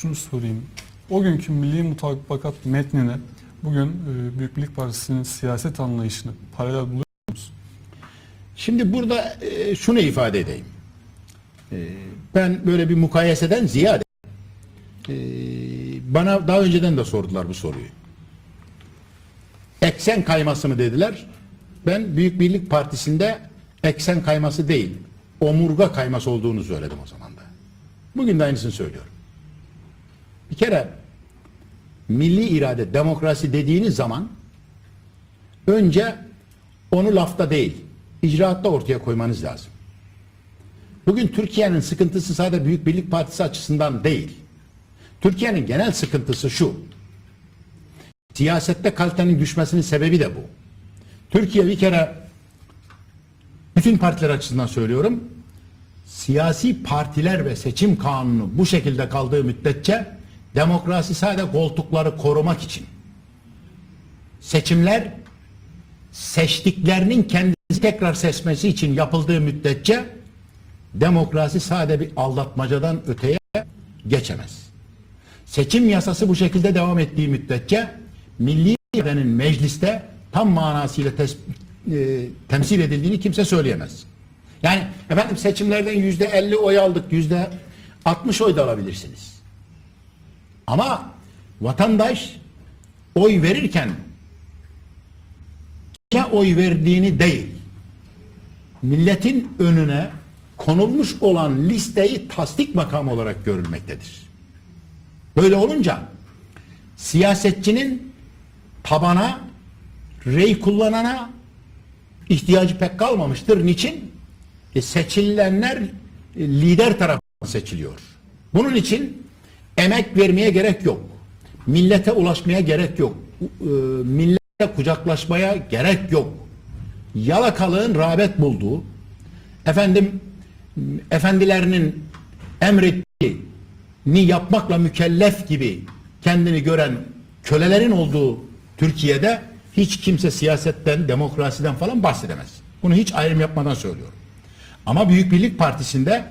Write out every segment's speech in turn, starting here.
şunu sorayım. O günkü Milli Mutabakat metnine bugün e, Büyük Birlik Partisi'nin siyaset anlayışını paralel buluyor musunuz? Şimdi burada e, şunu ifade edeyim. E, ben böyle bir mukayeseden ziyade bana daha önceden de sordular bu soruyu. Eksen kayması mı dediler. Ben Büyük Birlik Partisi'nde eksen kayması değil, omurga kayması olduğunu söyledim o zaman da. Bugün de aynısını söylüyorum. Bir kere milli irade, demokrasi dediğiniz zaman önce onu lafta değil, icraatta ortaya koymanız lazım. Bugün Türkiye'nin sıkıntısı sadece Büyük Birlik Partisi açısından değil. Türkiye'nin genel sıkıntısı şu. Siyasette kalitenin düşmesinin sebebi de bu. Türkiye bir kere bütün partiler açısından söylüyorum. Siyasi partiler ve seçim kanunu bu şekilde kaldığı müddetçe demokrasi sadece koltukları korumak için. Seçimler seçtiklerinin kendisi tekrar seçmesi için yapıldığı müddetçe demokrasi sadece bir aldatmacadan öteye geçemez. Seçim yasası bu şekilde devam ettiği müddetçe milli iradenin mecliste tam manasıyla tes- e, temsil edildiğini kimse söyleyemez. Yani efendim seçimlerden yüzde 50 oy aldık, yüzde 60 oy da alabilirsiniz. Ama vatandaş oy verirken kime oy verdiğini değil, milletin önüne konulmuş olan listeyi tasdik makamı olarak görülmektedir. Böyle olunca siyasetçinin tabana, rey kullanana ihtiyacı pek kalmamıştır. Niçin? E, seçilenler lider tarafından seçiliyor. Bunun için emek vermeye gerek yok. Millete ulaşmaya gerek yok. E, millete kucaklaşmaya gerek yok. Yalakalığın rağbet bulduğu, efendim efendilerinin emrettiğini yapmakla mükellef gibi kendini gören kölelerin olduğu Türkiye'de hiç kimse siyasetten, demokrasiden falan bahsedemez. Bunu hiç ayrım yapmadan söylüyorum. Ama Büyük Birlik Partisi'nde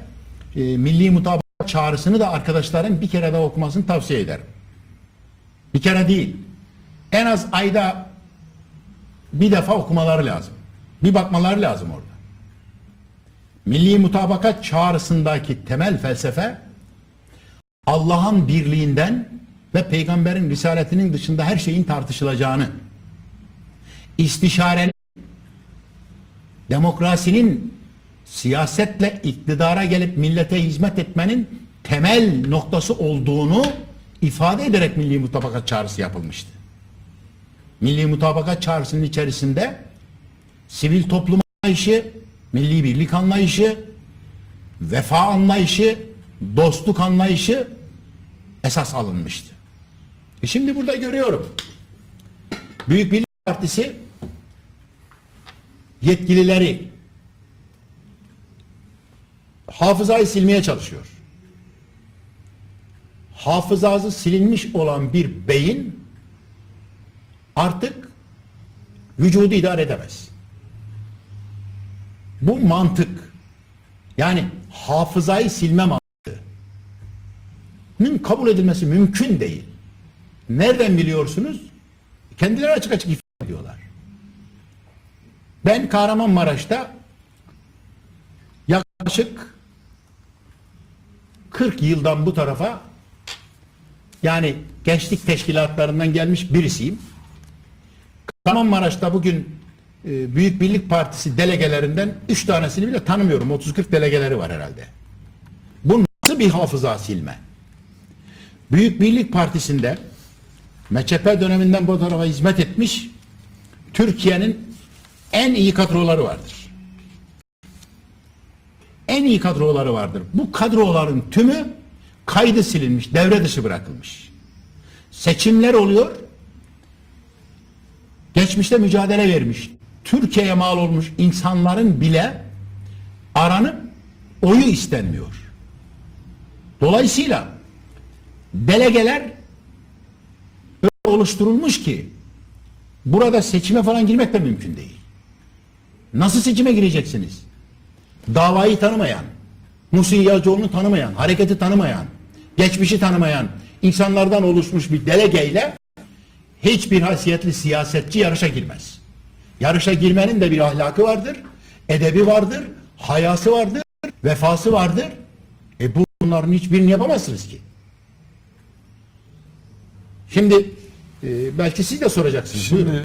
e, milli mutabakat çağrısını da arkadaşların bir kere daha okumasını tavsiye ederim. Bir kere değil. En az ayda bir defa okumaları lazım. Bir bakmaları lazım orada. Milli mutabakat çağrısındaki temel felsefe Allah'ın birliğinden ve peygamberin risaletinin dışında her şeyin tartışılacağını, istişarenin, demokrasinin siyasetle iktidara gelip millete hizmet etmenin temel noktası olduğunu ifade ederek milli mutabakat çağrısı yapılmıştı. Milli mutabakat çağrısının içerisinde sivil toplum anlayışı, milli birlik anlayışı, vefa anlayışı, dostluk anlayışı esas alınmıştı. E şimdi burada görüyorum. Büyük Birlik Partisi yetkilileri hafızayı silmeye çalışıyor. Hafızası silinmiş olan bir beyin artık vücudu idare edemez. Bu mantık yani hafızayı silme mantığının kabul edilmesi mümkün değil. Nereden biliyorsunuz? Kendileri açık açık ifade ediyorlar. Ben Kahramanmaraş'ta yaklaşık 40 yıldan bu tarafa yani gençlik teşkilatlarından gelmiş birisiyim. Kahramanmaraş'ta bugün e, Büyük Birlik Partisi delegelerinden 3 tanesini bile tanımıyorum. 30-40 delegeleri var herhalde. Bu nasıl bir hafıza silme? Büyük Birlik Partisi'nde MÇP döneminden bu tarafa hizmet etmiş Türkiye'nin en iyi kadroları vardır. En iyi kadroları vardır. Bu kadroların tümü kaydı silinmiş, devre dışı bırakılmış. Seçimler oluyor. Geçmişte mücadele vermiş. Türkiye'ye mal olmuş insanların bile aranıp oyu istenmiyor. Dolayısıyla delegeler öyle oluşturulmuş ki burada seçime falan girmek de mümkün değil. Nasıl seçime gireceksiniz? Davayı tanımayan, Muhsin Yağcıoğlu'nu tanımayan, hareketi tanımayan, geçmişi tanımayan insanlardan oluşmuş bir delegeyle hiçbir haysiyetli siyasetçi yarışa girmez. Yarışa girmenin de bir ahlakı vardır, edebi vardır, hayası vardır, vefası vardır. E bunların hiçbirini yapamazsınız ki. Şimdi e, belki siz de soracaksınız. Buyurun. Şimdi